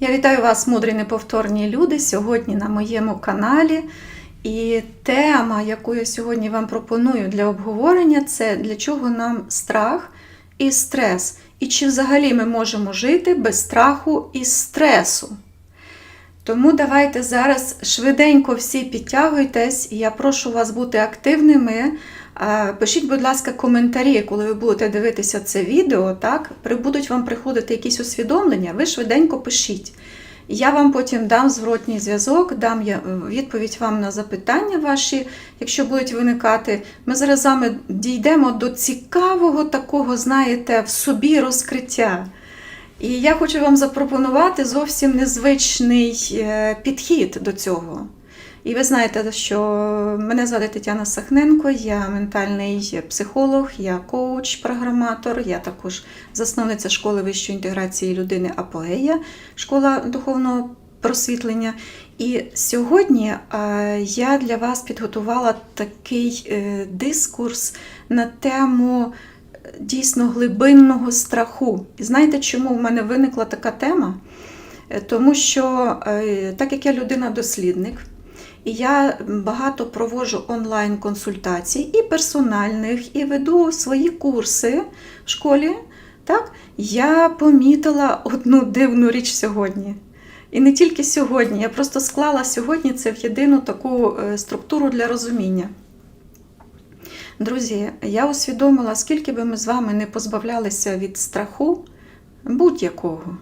Я вітаю вас, мудрі неповторні люди, сьогодні на моєму каналі. І тема, яку я сьогодні вам пропоную для обговорення, це для чого нам страх і стрес. І чи взагалі ми можемо жити без страху і стресу. Тому давайте зараз швиденько всі підтягуйтесь, і я прошу вас бути активними. Пишіть, будь ласка, коментарі, коли ви будете дивитися це відео, так? При- Будуть вам приходити якісь усвідомлення, ви швиденько пишіть. Я вам потім дам зворотній зв'язок, дам я е, відповідь вам на запитання ваші, якщо будуть виникати. Ми зараз з вами дійдемо до цікавого такого, знаєте, в собі розкриття. І я хочу вам запропонувати зовсім незвичний е, підхід до цього. І ви знаєте, що мене звати Тетяна Сахненко, я ментальний психолог, я коуч, програматор, я також засновниця школи вищої інтеграції людини Апогея, школа духовного просвітлення. І сьогодні е, я для вас підготувала такий е, дискурс на тему е, дійсно глибинного страху. І знаєте, чому в мене виникла така тема? Тому що, так як я людина-дослідник, я багато проводжу онлайн-консультацій і персональних, і веду свої курси в школі. Так, я помітила одну дивну річ сьогодні. І не тільки сьогодні, я просто склала сьогодні це в єдину таку е, структуру для розуміння. Друзі, я усвідомила, скільки би ми з вами не позбавлялися від страху будь-якого,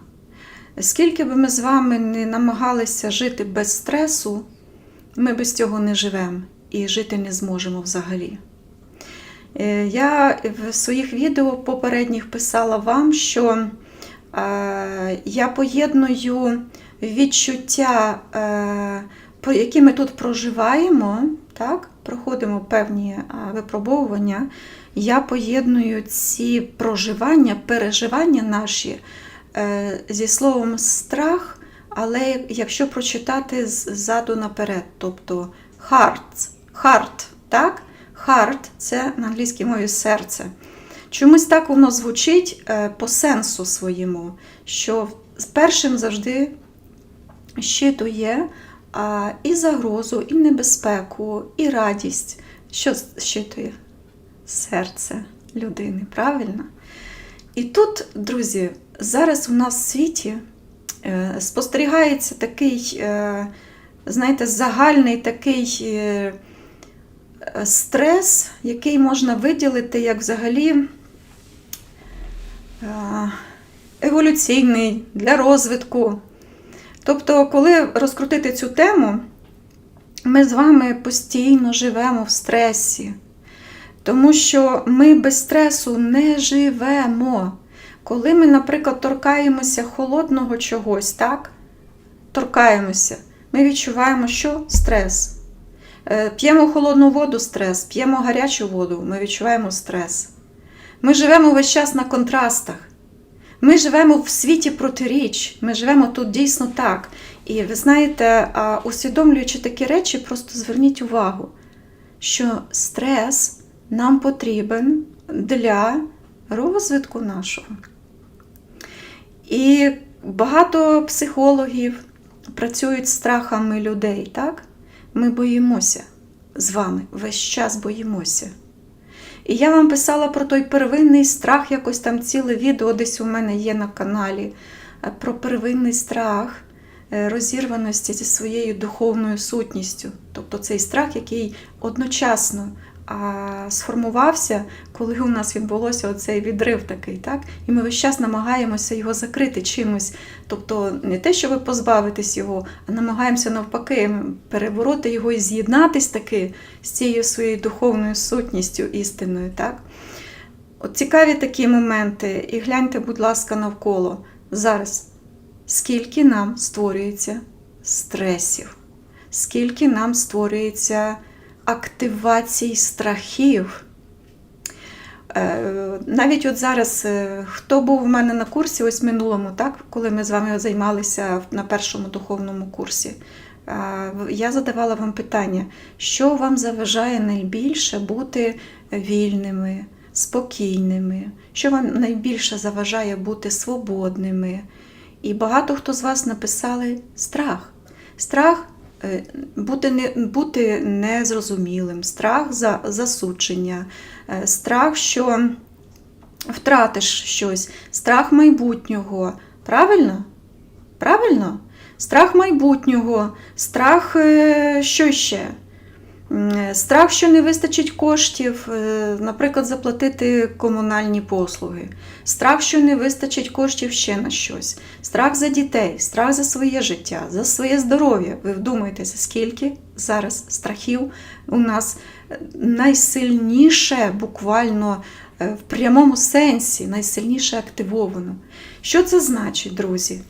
скільки би ми з вами не намагалися жити без стресу, ми без цього не живемо і жити не зможемо взагалі. Е, Я в своїх відео попередніх писала вам, що е, я поєдную відчуття, е, які ми тут проживаємо, так, проходимо певні випробовування. Я поєдную ці проживання, переживання наші зі словом страх, але якщо прочитати ззаду наперед, тобто heart, heart, так? Heart – це на англійській мові серце. Чомусь так воно звучить е, по сенсу своєму, що першим завжди щитує і загрозу, і небезпеку, і радість. Що щитує? Серце людини, правильно? І тут, друзі, зараз у нас в світі спостерігається такий, е, знаєте, загальний такий е, е, стрес, який можна виділити як взагалі е, еволюційний для розвитку. Тобто, коли розкрутити цю тему, ми з вами постійно живемо в стресі, тому що ми без стресу не живемо. Коли ми, наприклад, торкаємося холодного чогось, так? Торкаємося, ми відчуваємо, що стрес. Е, П'ємо холодну воду стрес, п'ємо гарячу воду, ми відчуваємо стрес. Ми живемо весь час на контрастах. Ми живемо в світі протиріч, ми живемо тут дійсно так. І ви знаєте, усвідомлюючи такі речі, просто зверніть увагу, що стрес нам потрібен для розвитку нашого. І багато психологів працюють страхами людей, так? Ми боїмося з вами, весь час боїмося. І я вам писала про той первинний страх, якось там ціле відео десь у мене є на каналі, е, про первинний страх е, розірваності зі своєю духовною сутністю. Тобто цей страх, який одночасно а, сформувався, коли у нас відбулося оцей відрив такий, так? І ми весь час намагаємося його закрити чимось. Тобто не те, щоб позбавитись його, а намагаємося навпаки перебороти його і з'єднатись таки з цією своєю духовною сутністю істинною. Так? От цікаві такі моменти, і гляньте, будь ласка, навколо зараз, скільки нам створюється стресів, скільки нам створюється активацій страхів. Е, Навіть от зараз, е, хто був у мене на курсі, ось минулому, так, коли ми з вами займалися на першому духовному курсі, е, я задавала вам питання, що вам заважає найбільше бути вільними, спокійними, що вам найбільше заважає бути свободними. І багато хто з вас написали страх. Страх бути, не, бути незрозумілим, страх за засудження, е, страх, що втратиш щось, страх майбутнього. Правильно? Правильно? Страх майбутнього, страх е, що ще? Е, Страх, що не вистачить коштів, е, наприклад, заплатити комунальні послуги, страх, що не вистачить коштів ще на щось, страх за дітей, страх за своє життя, за своє здоров'я. Ви вдумайтеся, скільки зараз страхів у нас е, найсильніше, буквально в прямому сенсі, найсильніше активовано. Що це значить, друзі?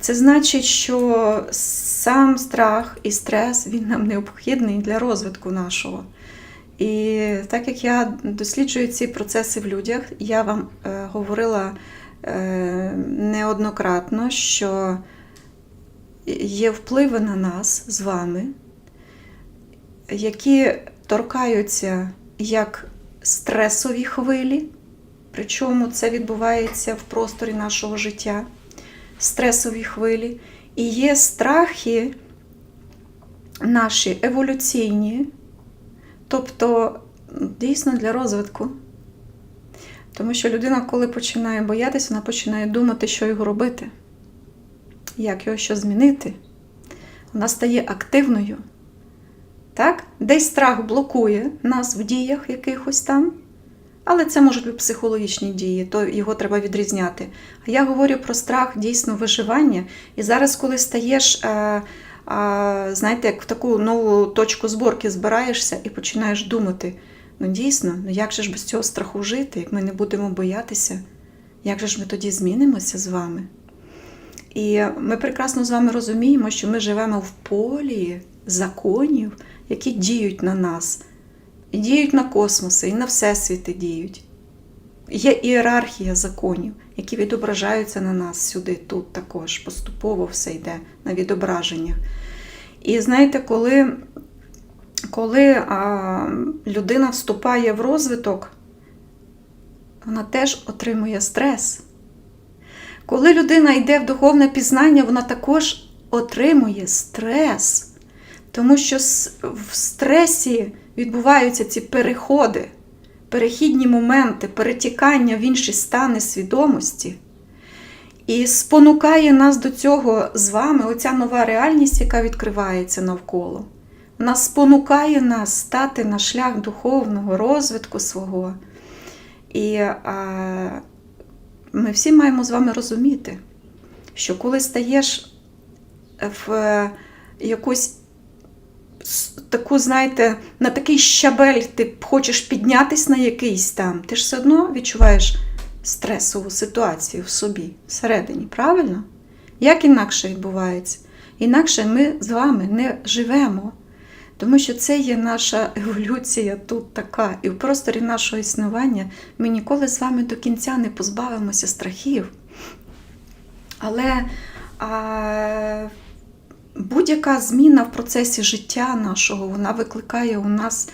Це значить, що сам страх і стрес він нам необхідний для розвитку нашого. І так як я досліджую ці процеси в людях, я вам е, говорила е, неоднократно, що є впливи на нас з вами, які торкаються як стресові хвилі, причому це відбувається в просторі нашого життя стресові хвилі, і є страхи наші еволюційні, тобто дійсно для розвитку. Тому що людина, коли починає боятися, вона починає думати, що його робити, як його що змінити. Вона стає активною. Так? Десь страх блокує нас в діях якихось там. Але це можуть бути психологічні дії, то його треба відрізняти. А я говорю про страх дійсно виживання. І зараз, коли стаєш, е, е, знаєте, як в таку нову точку зборки збираєшся і починаєш думати: ну дійсно, ну як же ж без цього страху жити, як ми не будемо боятися, як же ж ми тоді змінимося з вами? І ми прекрасно з вами розуміємо, що ми живемо в полі законів, які діють на нас. Діють на космоси, і на всесвіти діють. Є ієрархія законів, які відображаються на нас сюди, тут також. Поступово все йде на відображеннях. І знаєте, коли, коли а, людина вступає в розвиток, вона теж отримує стрес. Коли людина йде в духовне пізнання, вона також отримує стрес. Тому що в стресі відбуваються ці переходи, перехідні моменти, перетікання в інші стани свідомості. І спонукає нас до цього з вами оця нова реальність, яка відкривається навколо. Вона спонукає нас стати на шлях духовного розвитку свого. І а, ми всі маємо з вами розуміти, що коли стаєш в якусь таку, знаєте, на такий щабель ти хочеш піднятися на якийсь там, ти ж все одно відчуваєш стресову ситуацію в собі, всередині, правильно? Як інакше відбувається? Інакше ми з вами не живемо. Тому що це є наша еволюція тут така. І в просторі нашого існування ми ніколи з вами до кінця не позбавимося страхів. Але а, будь-яка зміна в процесі життя нашого, вона викликає у нас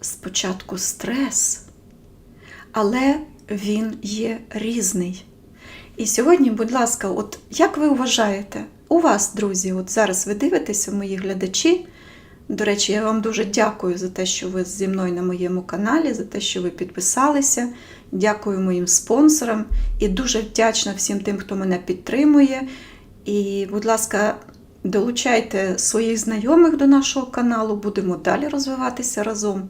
спочатку стрес, але він є різний. І сьогодні, будь ласка, от як ви вважаєте, у вас, друзі, от зараз ви дивитеся, мої глядачі. До речі, я вам дуже дякую за те, що ви зі мною на моєму каналі, за те, що ви підписалися. Дякую моїм спонсорам і дуже вдячна всім тим, хто мене підтримує. І, будь ласка, долучайте своїх знайомих до нашого каналу, будемо далі розвиватися разом.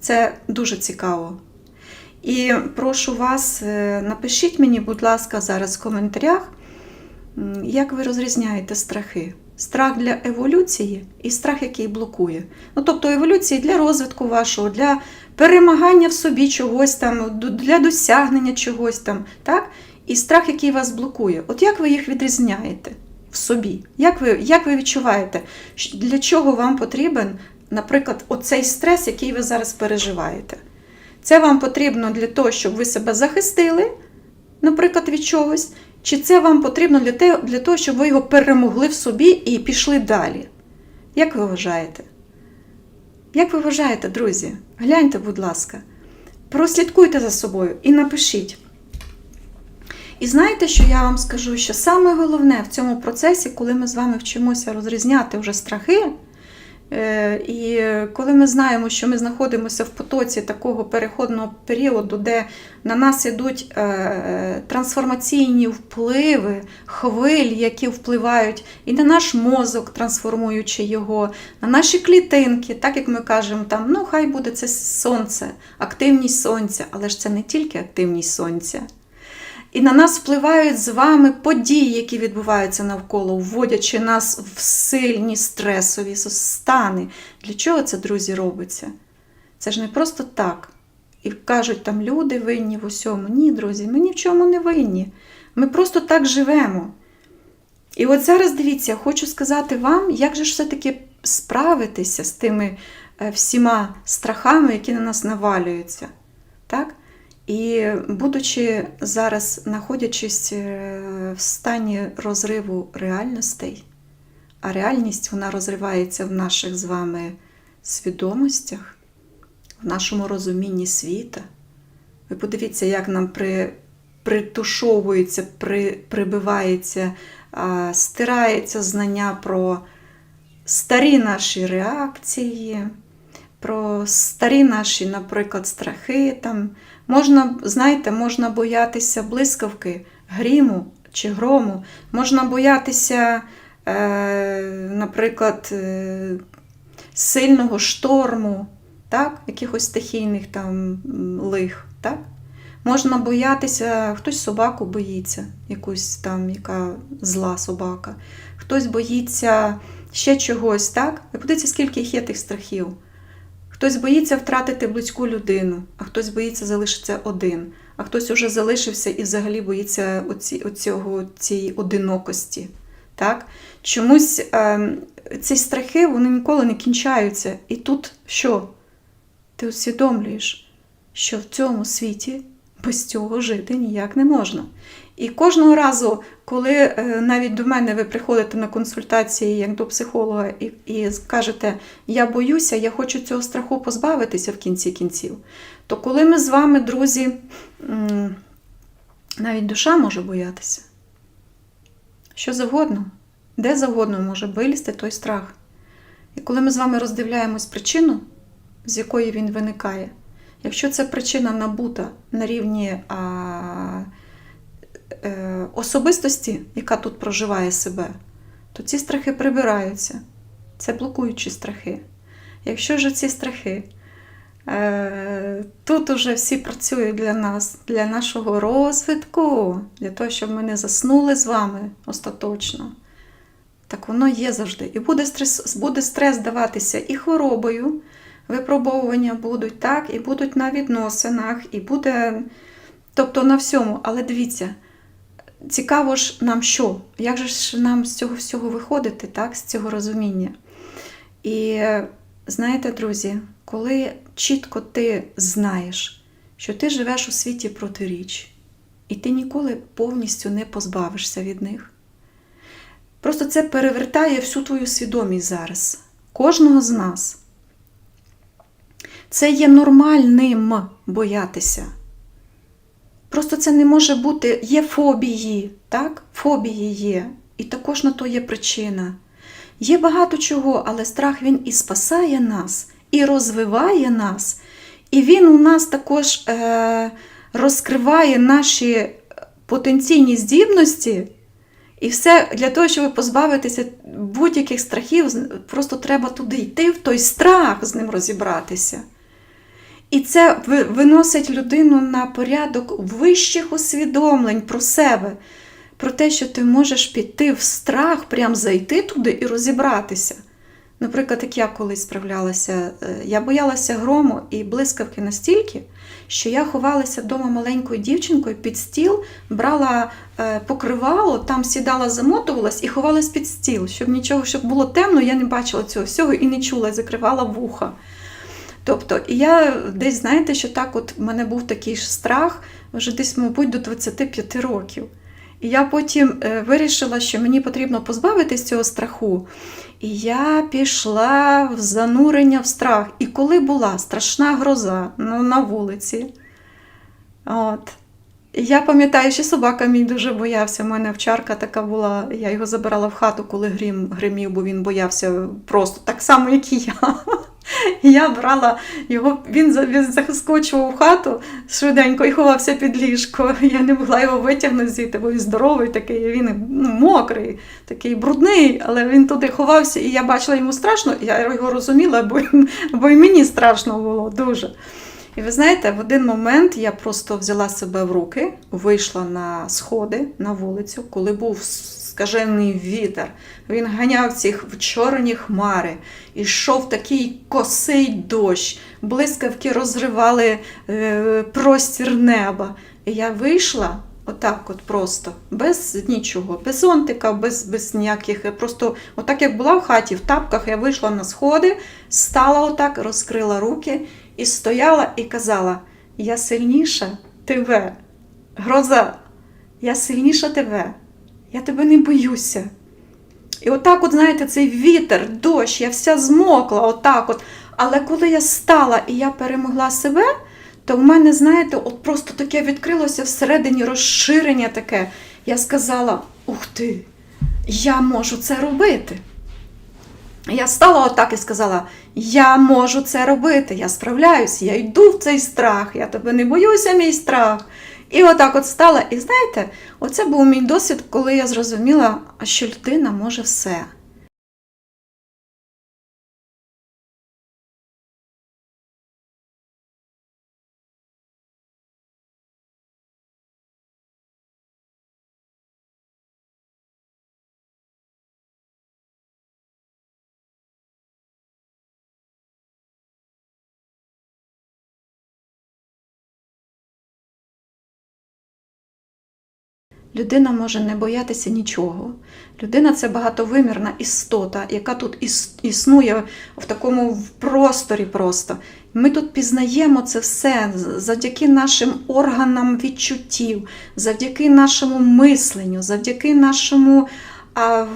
Це дуже цікаво. І прошу вас, е, напишіть мені, будь ласка, зараз в коментарях, як ви розрізняєте страхи. Страх для еволюції і страх, який блокує. Ну, тобто еволюції для розвитку вашого, для перемагання в собі чогось там, для досягнення чогось там. так? І страх, який вас блокує. От як ви їх відрізняєте в собі? Як ви як ви відчуваєте, для чого вам потрібен, наприклад, оцей стрес, який ви зараз переживаєте? Це вам потрібно для того, щоб ви себе захистили, наприклад, від чогось. Чи це вам потрібно для того, щоб ви його перемогли в собі і пішли далі? Як ви вважаєте? Як ви вважаєте, друзі? Гляньте, будь ласка, прослідкуйте за собою і напишіть. І знаєте, що я вам скажу? Що саме головне в цьому процесі, коли ми з вами вчимося розрізняти вже страхи, е, і коли ми знаємо, що ми знаходимося в потоці такого переходного періоду, де на нас ідуть е, трансформаційні впливи, хвилі, які впливають і на наш мозок, трансформуючи його, на наші клітинки, так як ми кажемо, там, ну хай буде це сонце, активність сонця, але ж це не тільки активність сонця. І на нас впливають з вами події, які відбуваються навколо, вводячи нас в сильні стресові стани. Для чого це, друзі, робиться? Це ж не просто так. І кажуть, там люди винні в усьому. Ні, друзі, ми ні в чому не винні. Ми просто так живемо. І от зараз дивіться, хочу сказати вам, як же ж все-таки справитися з тими е, всіма страхами, які на нас навалюються. Так? І будучи зараз, знаходячись е, в стані розриву реальностей, а реальність вона розривається в наших з вами свідомостях, в нашому розумінні світа. Ви подивіться, як нам при, притушовується, при, прибивається, а, стирається знання про старі наші реакції, про старі наші, наприклад, страхи. Там. Можна, знаєте, можна боятися блискавки, гріму чи грому, можна боятися, е, наприклад, е, сильного шторму, так? якихось стихійних там лих. Так? Можна боятися, хтось собаку боїться, якусь там, яка зла собака, хтось боїться ще чогось, так? Ви подивіться, скільки їх є тих страхів. Хтось боїться втратити близьку людину, а хтось боїться залишитися один, а хтось уже залишився і взагалі боїться оці, оцього, цієї одинокості. Так? Чомусь е, ці страхи вони ніколи не кінчаються. І тут що? Ти усвідомлюєш, що в цьому світі без цього жити ніяк не можна. І кожного разу, коли е, навіть до мене ви приходите на консультації як до психолога і, і скажете, я боюся, я хочу цього страху позбавитися в кінці кінців, то коли ми з вами, друзі, навіть душа може боятися, що завгодно, де завгодно може вилізти той страх. І коли ми з вами роздивляємось причину, з якої він виникає, якщо це причина набута на рівні а, особистості, яка тут проживає себе, то ці страхи прибираються. Це блокуючі страхи. Якщо ж ці страхи е, тут уже всі працюють для нас, для нашого розвитку, для того, щоб ми не заснули з вами остаточно, так воно є завжди. І буде стрес, буде стрес даватися і хворобою, випробовування будуть, так, і будуть на відносинах, і буде, тобто на всьому. Але дивіться, цікаво ж нам що? Як же ж нам з цього всього виходити, так, з цього розуміння? І знаєте, друзі, коли чітко ти знаєш, що ти живеш у світі протиріч, і ти ніколи повністю не позбавишся від них. Просто це перевертає всю твою свідомість зараз, кожного з нас. Це є нормальним боятися. Просто це не може бути, є фобії, так? Фобії є. І також на то є причина. Є багато чого, але страх він і спасає нас, і розвиває нас. І він у нас також е, розкриває наші потенційні здібності. І все для того, щоб позбавитися будь-яких страхів, просто треба туди йти, в той страх з ним розібратися. І це виносить людину на порядок вищих усвідомлень про себе, про те, що ти можеш піти в страх, прям зайти туди і розібратися. Наприклад, як я колись справлялася, я боялася грому і блискавки настільки, що я ховалася вдома маленькою дівчинкою під стіл, брала покривало, там сідала, замотувалась і ховалась під стіл, щоб нічого, щоб було темно, я не бачила цього всього і не чула, закривала вуха. Тобто, і я десь, знаєте, що так от в мене був такий ж страх вже десь, мабуть, до 25 років. І я потім вирішила, що мені потрібно позбавитись цього страху. І я пішла в занурення в страх. І коли була страшна гроза ну, на вулиці, от, Я пам'ятаю, що собака мій дуже боявся. У мене овчарка така була. Я його забирала в хату, коли грім гримів, бо він боявся просто так само, як і я. І я брала його, він, за- він заскочував в хату швиденько і ховався під ліжко. Я не могла його витягнути звідти, бо він здоровий такий, він ну, мокрий, такий брудний, але він туди ховався, і я бачила йому страшно, я його розуміла, бо, бо і мені страшно було дуже. І ви знаєте, в один момент я просто взяла себе в руки, вийшла на сходи на вулицю, коли був скажений вітер. Він ганяв ці чорні хмари, і йшов такий косий дощ, блискавки розривали е, простір неба. І я вийшла отак, от просто, без нічого, без зонтика, без, без ніяких. Просто отак, як була в хаті, в тапках, я вийшла на сходи, стала отак, розкрила руки і стояла і казала: Я сильніша тебе, гроза, я сильніша тебе, я тебе не боюся. І отак, от, знаєте, цей вітер, дощ, я вся змокла, отак от. Але коли я стала і я перемогла себе, то в мене, знаєте, от просто таке відкрилося всередині розширення таке. Я сказала: Ух ти, я можу це робити. Я стала отак і сказала: Я можу це робити, я справляюсь, я йду в цей страх, я тебе не боюся, мій страх. І отак от стала. І знаєте, оце був мій досвід, коли я зрозуміла, що людина може все. Людина може не боятися нічого. Людина це багатовимірна істота, яка тут існує в такому просторі просто. Ми тут пізнаємо це все завдяки нашим органам відчуттів, завдяки нашому мисленню, завдяки нашому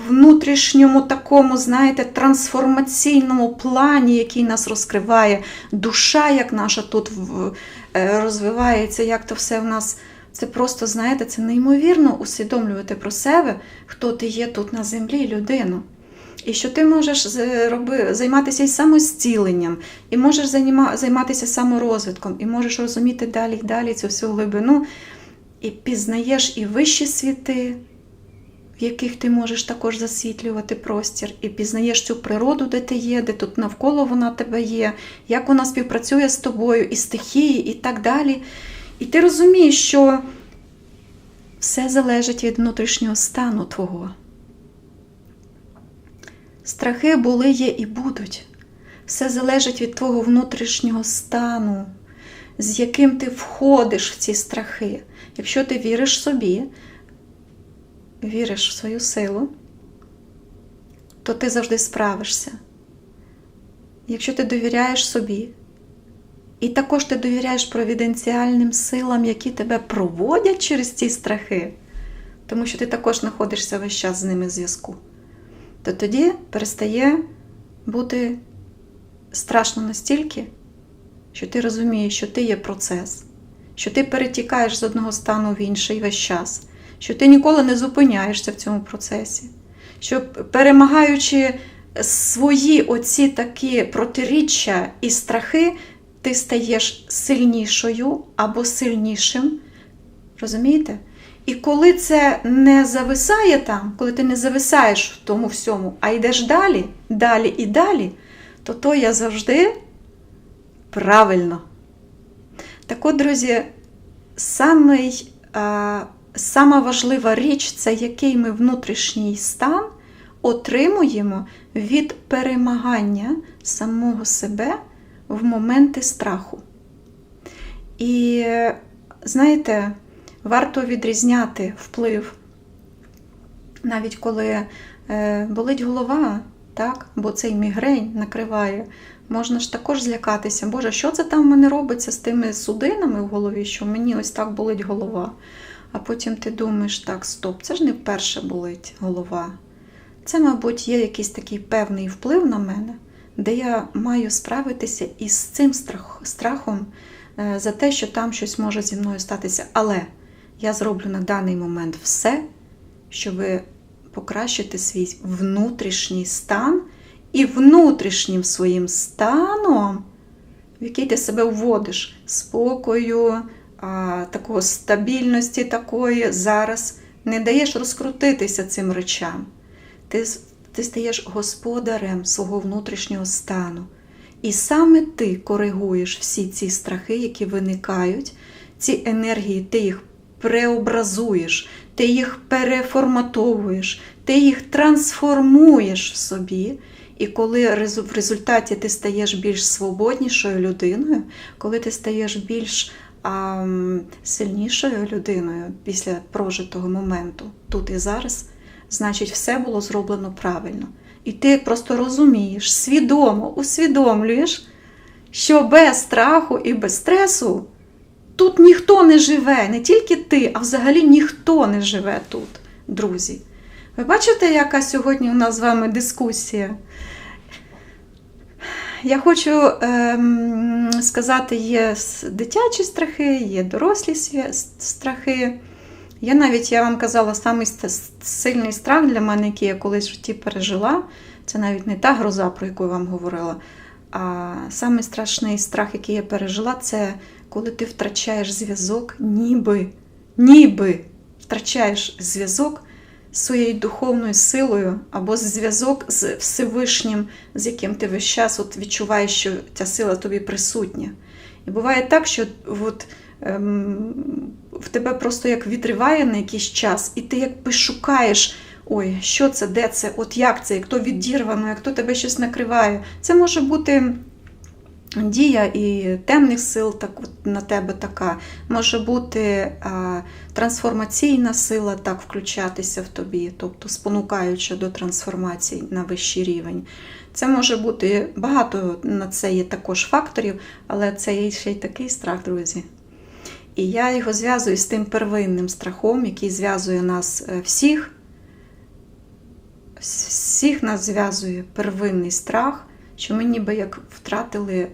внутрішньому такому, знаєте, трансформаційному плані, який нас розкриває, душа, як наша тут е, розвивається, як то все в нас. Це просто, знаєте, це неймовірно усвідомлювати про себе, хто ти є тут на землі, людину. І що ти можеш займатися і самостіленням, і можеш займатися саморозвитком, і можеш розуміти далі і далі цю всю глибину, і пізнаєш і вищі світи, в яких ти можеш також засвітлювати простір, і пізнаєш цю природу, де ти є, де тут навколо вона тебе є, як вона співпрацює з тобою, і стихії, і так далі. І ти розумієш, що все залежить від внутрішнього стану твого. Страхи були, є і будуть. Все залежить від твого внутрішнього стану, з яким ти входиш в ці страхи. Якщо ти віриш собі, віриш в свою силу, то ти завжди справишся. Якщо ти довіряєш собі, і також ти довіряєш провіденціальним силам, які тебе проводять через ці страхи, тому що ти також знаходишся весь час з ними в зв'язку, то тоді перестає бути страшно настільки, що ти розумієш, що ти є процес, що ти перетікаєш з одного стану в інший весь час, що ти ніколи не зупиняєшся в цьому процесі, що перемагаючи свої оці такі протиріччя і страхи, ти стаєш сильнішою або сильнішим. Розумієте? І коли це не зависає там, коли ти не зависаєш в тому всьому, а йдеш далі, далі і далі, то то я завжди правильно. Так от, друзі, самий, а, сама важлива річ це який ми внутрішній стан отримуємо від перемагання самого себе в моменти страху. І знаєте, варто відрізняти вплив, навіть коли е, болить голова, так? бо цей мігрень накриває, можна ж також злякатися. Боже, що це там в мене робиться з тими судинами в голові, що мені ось так болить голова. А потім ти думаєш, так, стоп, це ж не вперше болить голова. Це, мабуть, є якийсь такий певний вплив на мене, де я маю справитися із цим страх, страхом е, за те, що там щось може зі мною статися. Але Я зроблю на даний момент все, щоб покращити свій внутрішній стан і внутрішнім своїм станом, в який ти себе вводиш, спокою, такого стабільності такої зараз не даєш розкрутитися цим речам. Ти, ти стаєш господарем свого внутрішнього стану. І саме ти коригуєш всі ці страхи, які виникають, ці енергії, ти їх преобразуєш, ти їх переформатовуєш, ти їх трансформуєш в собі. І коли в результаті ти стаєш більш свободнішою людиною, коли ти стаєш більш а, сильнішою людиною після прожитого моменту, тут і зараз, значить, все було зроблено правильно. І ти просто розумієш, свідомо усвідомлюєш, що без страху і без стресу тут ніхто не живе, не тільки ти, а взагалі ніхто не живе тут, друзі. Ви бачите, яка сьогодні у нас з вами дискусія? Я хочу ем, сказати, є дитячі страхи, є дорослі страхи. Я навіть, я вам казала, самий сильний страх для мене, який я колись в житті пережила, це навіть не та гроза, про яку я вам говорила. А самий страшний страх, який я пережила, це коли ти втрачаєш зв'язок, ніби, ніби втрачаєш зв'язок з своєю духовною силою або зв'язок з Всевишнім, з яким ти весь час от відчуваєш, що ця сила тобі присутня. І буває так, що от, ем, в тебе просто як відриває на якийсь час, і ти якби шукаєш. Ой, що це, де це, от як це, як то відірвано, як то тебе щось накриває. Це може бути дія і темних сил так, от, на тебе така. Може бути а, трансформаційна сила так включатися в тобі, тобто спонукаючи до трансформації на вищий рівень. Це може бути багато на це є також факторів, але це є ще й такий страх, друзі. І я його зв'язую з тим первинним страхом, який зв'язує нас е, всіх. Всіх нас зв'язує первинний страх, що ми ніби як втратили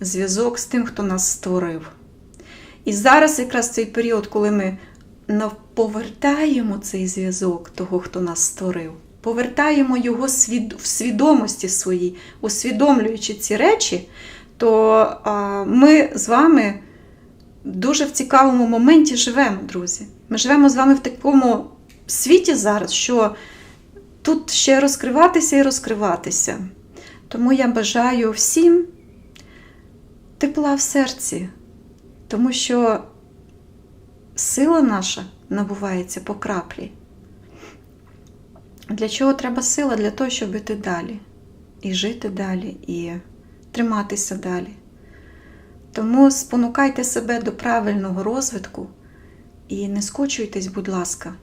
зв'язок з тим, хто нас створив. І зараз якраз цей період, коли ми повертаємо цей зв'язок того, хто нас створив, повертаємо його в свідомості своїй, усвідомлюючи ці речі, то ми з вами дуже в цікавому моменті живемо, друзі. Ми живемо з вами в такому світі зараз, що тут ще розкриватися і розкриватися. Тому я бажаю всім тепла в серці, тому що сила наша набувається по краплі. Для чого треба сила? Для того, щоб іти далі, і жити далі, і триматися далі. Тому спонукайте себе до правильного розвитку і не скочуйтесь, будь ласка,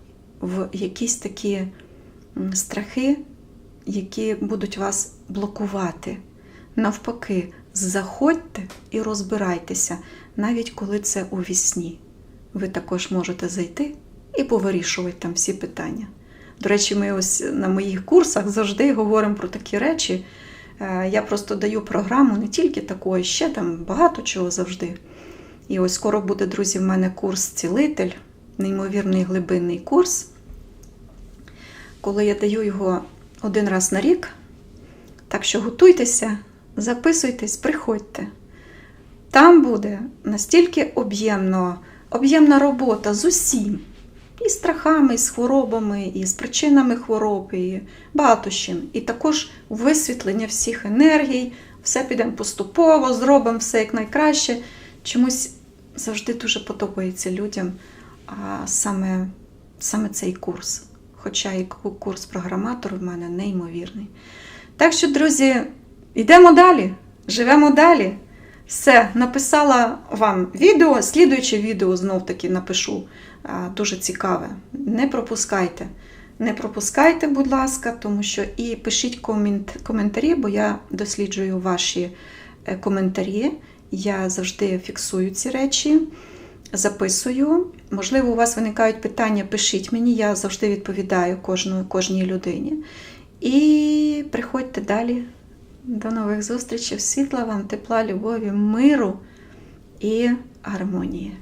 в якісь такі страхи, які будуть вас блокувати. Навпаки, заходьте і розбирайтеся, навіть коли це у вісні. Ви також можете зайти і повирішувати там всі питання. До речі, ми ось на моїх курсах завжди говоримо про такі речі. Е, Я просто даю програму не тільки таку, а ще там багато чого завжди. І ось скоро буде, друзі, в мене курс Цілитель, неймовірний глибинний курс. Коли я даю його один раз на рік. Так що готуйтеся, записуйтесь, приходьте. Там буде настільки об'ємно, об'ємна робота з усім. І страхами, і з хворобами, і з причинами хвороб, і багато чим. І також висвітлення всіх енергій, все підемо поступово, зробимо все як найкраще. Чомусь завжди дуже подобається людям а саме, саме цей курс. Хоча і курс програматор в мене неймовірний. Так що, друзі, йдемо далі, живемо далі. Все, написала вам відео, слідуюче відео знов таки напишу. Дуже цікаве. Не пропускайте. Не пропускайте, будь ласка, тому що і пишіть комент, коментарі, бо я досліджую ваші е, коментарі. Я завжди фіксую ці речі, записую. Можливо, у вас виникають питання, пишіть мені, я завжди відповідаю кожну, кожній людині. І приходьте далі. До нових зустрічей. Світла вам, тепла, любові, миру і гармонії.